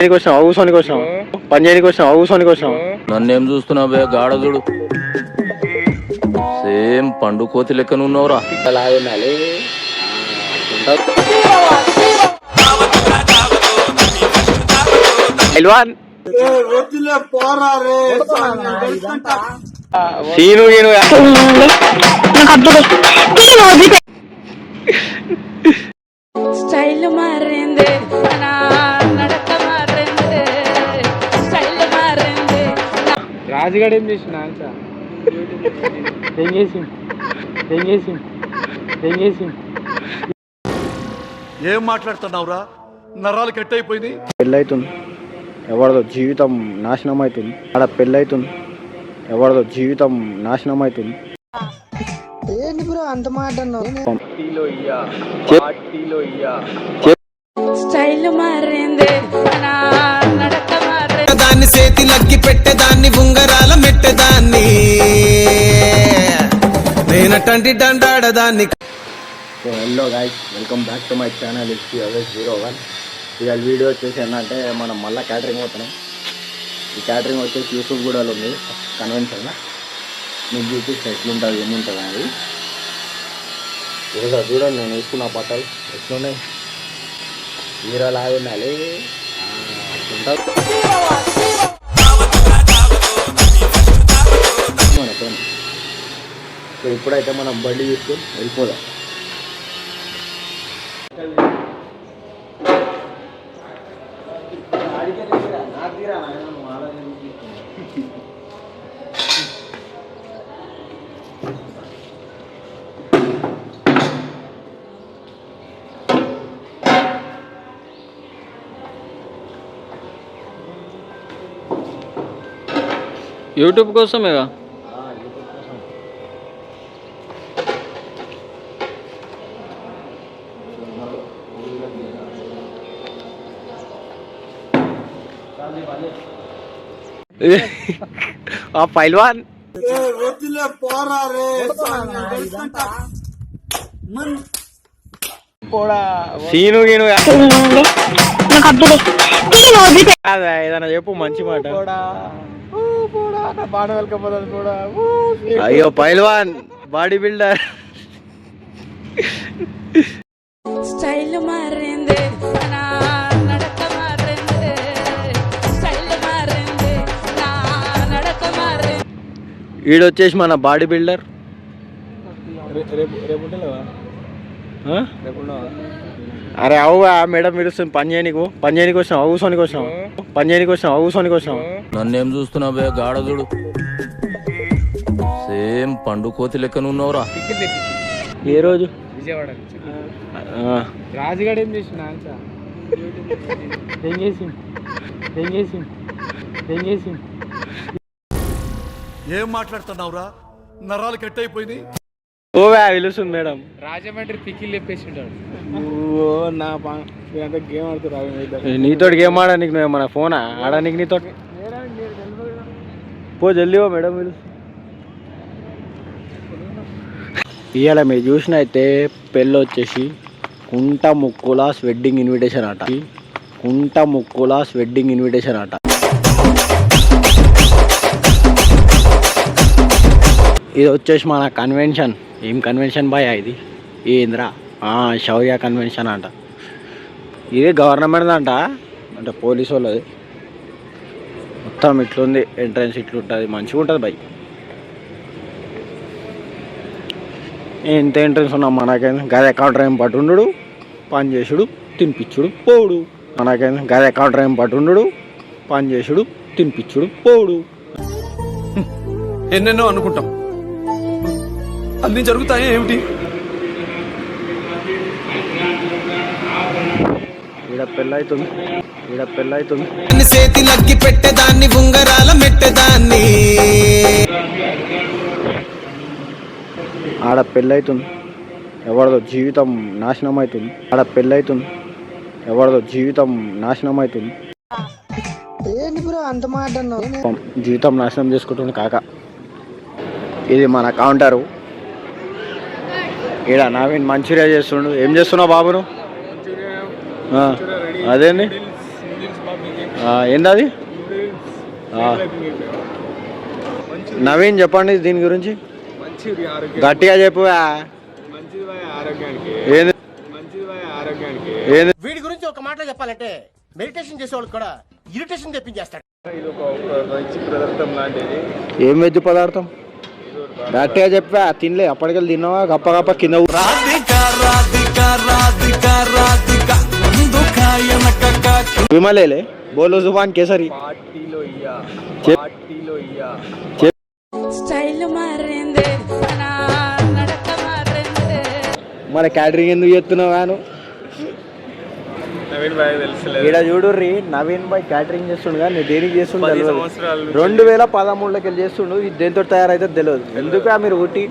వచ్చినాం అవసరానికి వచ్చినాం పని చేయడానికి వచ్చినాం అవసరానికి వచ్చినాం నన్నేం చూస్తున్నావు బే? గాడదుడు సేమ్ పండు కోతి లెక్కన ఉన్నావురా. ఎల్వాన్. సీను గీను స్టైల్ మారింది రాజుగాడు ఏం చేసిన ఏం చేసింది ఏం చేసింది ఏం చేసింది ఏం మాట్లాడుతున్నావురా? నరాలు కట్ అయిపోయింది పెళ్ళైతుంది. ఎవరిదో జీవితం నాశనం అవుతుంది ఆడ పెళ్ళైతుంది. ఎవరిదో జీవితం నాశనం అవుతుంది స్టైల్ మారింది నా నడక మారింది. దాన్ని సేతి లగ్గి పెట్టేదాన్ని ఉంగరాల మెట్టేదాన్ని. నేనటంటి దండాడదాన్ని. So hello guys welcome back to my channel is అవేస్ zero one ఇక వీడియో వచ్చేసి ఏంటంటే మనం మళ్ళీ క్యాటరింగ్ పోతున్నాం. ఈ క్యాటరింగ్ వచ్చేసి యూసఫ్ గూడలో ఉంది కన్వెన్షన్ మీకు చూపిస్తే ఎట్లుంటుంది ఏముంటుంది అది ఈరోజు చూడండి నేను వేసుకున్న బట్టలు ఎట్లున్నాయి. హీరోలాగా ఉండాలి. ఆ, సో ఇప్పుడైతే మనం బండి తీసుకొని వెళ్ళిపోదాం. యూట్యూబ్ కోసమేగా? ఆ పైల్వాన్ సీను గీను అదే ఏదైనా చెప్పు మంచి మాట. అయ్యో పైల్వాన్ బాడీ బిల్డర్. స్టైల్ మారింది. ఈడొచ్చేసి మన బాడీ బిల్డర్. అరే అవు మేడం పిలుస్తుంది. పని చేయనీకు. పని చేయనీకి వచ్చినాం అవసరానికి వచ్చినాం పని చేయనీకి వచ్చినాం అవసరానికి వచ్చినాం నన్నేం చూస్తున్నావు బే? గాడదుడు సేమ్ పండు కోతి లెక్కన ఉన్నావురా. టికెట్ తెప్పించి ఏ రోజు? విజయవాడ ఆ, రాజుగాడు ఏం చేసిన ఏం చేసింది ఏం చేసింది ఏం చేసింది ఏం మాట్లాడుతున్నావురా? నరాలు కట్ అయిపోయింది ఓ వే పిలుస్తుంది మేడం. రాజమండ్రి పికిల్ చెప్పేసి ఉంటాడు ఓ నా పా మీరంతా గేమ్ ఆడుతున్నారు నీతో గేమ్ ఆడడానికి నువ్వు మన ఫోనా? ఆడడానికి నీతో పో జల్దీ మేడం పిలుస్తుంది ఇవాళ మీరు చూసినైతే పెళ్ళి వచ్చేసి కుంట ముక్కులాస్ వెడ్డింగ్ ఇన్విటేషన్ అట కుంట ముక్కులాస్ వెడ్డింగ్ ఇన్విటేషన్ అట ఇది వచ్చేసి మన కన్వెన్షన్ ఏం కన్వెన్షన్ బాయ్ ఇది? ఏంద్రా ఆ, శౌర్య కన్వెన్షన్ అంట. ఇది గవర్నమెంట్ అంట. అంటే పోలీసు వాళ్ళది. మొత్తం ఇట్లుంది. ఎంట్రన్స్ ఇట్లుంటుంది. మంచిగా ఉంటుంది బై. ఎంత ఎంట్రన్స్ ఉన్నా మనకేం గదే కౌంటర్ ఏం పట్టుండు పని చేసుడు తినిపించుడు పోడు మనకేం గదే కౌంటర్ ఏం పట్టుండు పని చేసుడు తినిపించుడు పోడు ఎన్నెన్నో అనుకుంటాం. అన్ని జరుగుతాయి ఏమిటి? సేతి లగ్గి పెట్టేదాన్ని ఉంగరాల మెట్టేదాన్ని. ఆడ పెళ్ళైతుంది. ఎవరిదో జీవితం నాశనం అవుతుంది ఆడ పెళ్ళైతుంది. ఎవరిదో జీవితం నాశనం అవుతుంది జీవితం నాశనం చేసుకుంటుంది కాక. ఇది మన కౌంటరు. ఈడ నవీన్ మంచూరియా చేస్తుండు. ఏం చేస్తున్నావు బాబును? ఆ, ఏందది. నవీన్ చెప్పండి దీని గురించి. గట్టిగా చెప్పు. వీడి గురించి ఒక మాటలో చెప్పాలంటే మెడిటేషన్ చేసేవాళ్ళు కూడా ఇరిటేషన్ తెప్పించేస్తాడు ఏం వెజ్ పదార్థం? గట్టిగా చెప్పా తినలే. అప్పటికెళ్ళి తిన్నావా? గప్ప గప్ప కింద విమలేలే. బోలో జుబాన్ కేసరి. మన క్యాటరింగ్ ఎందుకు చేస్తున్నావు గాను? నవీన్ తెలుసులేదు ఈడ చూడుర్రి నవీన్ బాయ్ క్యాటరింగ్ చేస్తుండు కానీ దేనికి చేస్తుండు రెండు వేల పదమూడులోకి వెళ్ళి చేస్తుండు దేంతో తయారైతే తెలియదు ఎందుకు మీరు ఊటి?